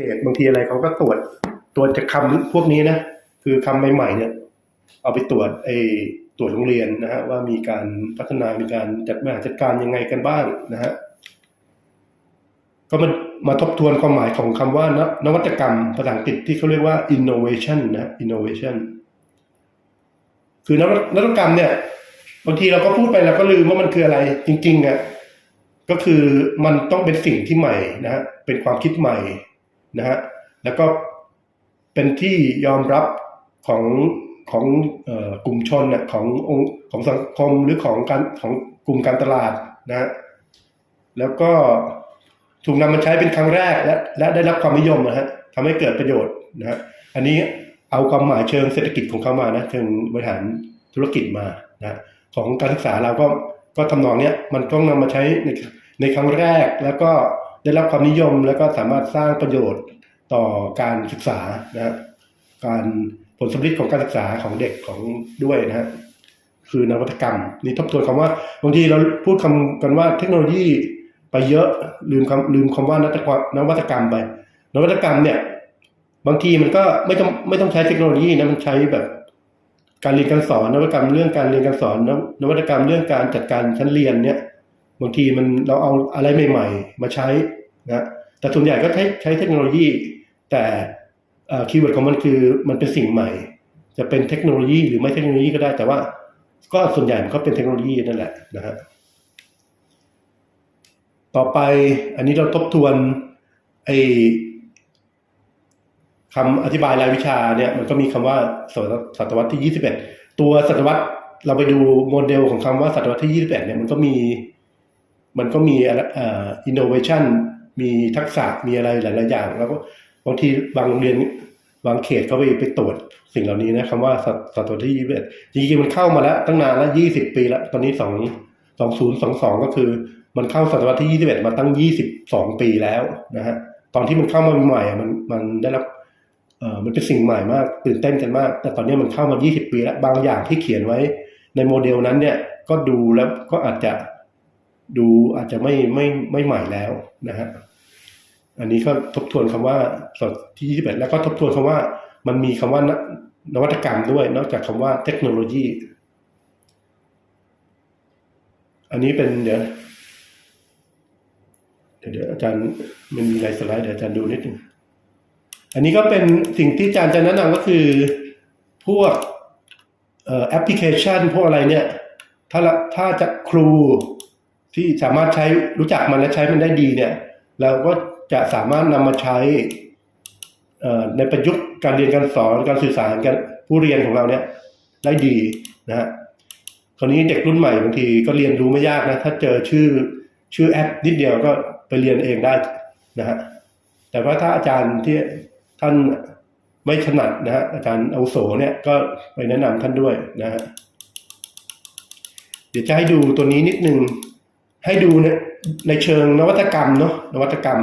เขตบางทีอะไรเขาก็ตรวจตรวจจากคำพวกนี้นะคือคำใหม่ๆเนี่ย เอาไปตรวจไอ้ตรวจโรงเรียนนะฮะว่ามีการพัฒนามีการจัดบริหารจัดการยังไงกันบ้างนะฮะก็มันมาทบทวนความหมายของคำว่านนวัตกรรมภาษาอังกฤษที่เขาเรียกว่า innovation นะ innovation คือนวัตนตกรรมเนี่ยบางทีเราก็พูดไปแล้วก็ลืมว่ามันคืออะไร จริงๆอะก็คือมันต้องเป็นสิ่งที่ใหม่นะฮะเป็นความคิดใหม่ นะฮะแล้วก็เป็นที่ยอมรับของของออกลุ่มชนน่ะขององค์ของสังคมหรือของการของกลุ่มการตลาดนะฮะแล้วก็ถูกนำมาใช้เป็นครั้งแรกและและได้รับความนิยมนะฮะทำให้เกิดประโยชน์นะฮะอันนี้เอาความหมายเชิงเศรษฐกิจของเขามานะเชิงบริหารธุรกิจมานะของการศึกษาเราก็ก็ทำนองเนี้ยมันต้องนำมาใช้ในในครั้งแรกแล้วก็ ได้รับความนิยมแล้วก็สามารถสร้างประโยชน์ต่อการศึกษานะฮะการผลสำลิดของการศึกษาของเด็กของด้วยนะฮะคือนวัตกรรม นี่ทบทวนคำว่าบางทีเราพูดคำกันว่าเทคโนโลยีไปเยอะลืมคำลืมคำว่านวัตกรรมนวัตกรรมไป นวัตกรรมเนี่ย บางทีมันก็ไม่ต้องไม่ต้องใช้เทคโนโลยีนะมันใช้แบบการเรียนการสอนนวัตกรรมเรื่องการเรียนการสอนนวนวัตกรรมเรื่องการจัดการชั้นเรียนเนี่ย บางทีมันเราเอาอะไรใหม่ ๆ มาใช้นะแต่ส่วนใหญ่ก็ใช้ใช้เทคโนโลยี แต่คีย์เวิร์ดของมันคือมันเป็นสิ่งใหม่ จะเป็นเทคโนโลยีหรือไม่เทคโนโลยีก็ได้แต่ว่า ก็ส่วนใหญ่มันก็เป็นเทคโนโลยีนั่นแหละนะฮะต่อไปอันนี้เราทบทวนไอคำอธิบายรายวิชาเนี่ยมันก็มีคำว่าศตวรรษศตวรรษที่ 21 ตัวศตวรรษเราไปดูโมเดลของคำว่าศตวรรษที่ 21เนี่ยมันก็มี มันก็มีอ่อ innovation มีทักษะมีอะไรหลายๆอย่าง แล้วก็บางทีบางโรงเรียนบางเขตเขาไปไปตรวจสิ่งเหล่านี้นะคำว่าศศตวรรษที่21จริงๆมันเข้ามาแล้วตั้งนานแล้ว20ปีแล้วตอนนี้2 2022ก็คือ มันเข้าศตวรรษที่21มาตั้ง22ปีแล้วนะฮะตอนที่มันเข้ามาใหม่อะมันมันได้รับเอ่อมันเป็นสิ่งใหม่มากตื่นเต้นกันมาก แต่ตอนนี้มันเข้ามา 20 ปีแล้ว บางอย่างที่เขียนไว้ในโมเดลนั้นเนี่ยก็ดูแล้วก็อาจจะ ดูอาจจะไม่ไม่ไม่ใหม่แล้วนะฮะอันนี้ก็ทบทวนคำว่าสดที่ 21 แล้วก็ทบทวนคำว่า มันมีคำว่านวัตกรรมด้วย นอกจากคำว่าเทคโนโลยี อันนี้เป็นเดี๋ยวเดี๋ยวอาจารย์มันมีลายสไลด์เดี๋ยวอาจารย์ดูนิดนึงอันนี้ก็เป็นสิ่งที่อาจารย์จะแนะนำก็คือพวกแอปพลิเคชันพวกอะไรเนี่ย ถ้าละถ้าจะครู ที่สามารถใช้รู้จักมันและใช้มันได้ดีเนี่ยเราก็จะสามารถนำมาใช้ในประยุกต์การเรียนการสอนการสื่อสารกันผู้เรียนของเราเนี่ยได้ดีนะฮะคราวนี้เด็กรุ่นใหม่บางทีก็เรียนรู้ไม่ยากนะถ้าเจอชื่อชื่อแอปนิดเดียวก็ไปเรียนเองได้นะฮะแต่ว่าถ้าอาจารย์ที่ท่านไม่ถนัดนะฮะอาจารย์อาโสเนี่ยก็ไปแนะนำท่านด้วยนะฮะเดี๋ยวจะให้ดูตัวนี้นิดนึง ให้ดูในเชิงนวัตกรรมเนาะนวัตกรรม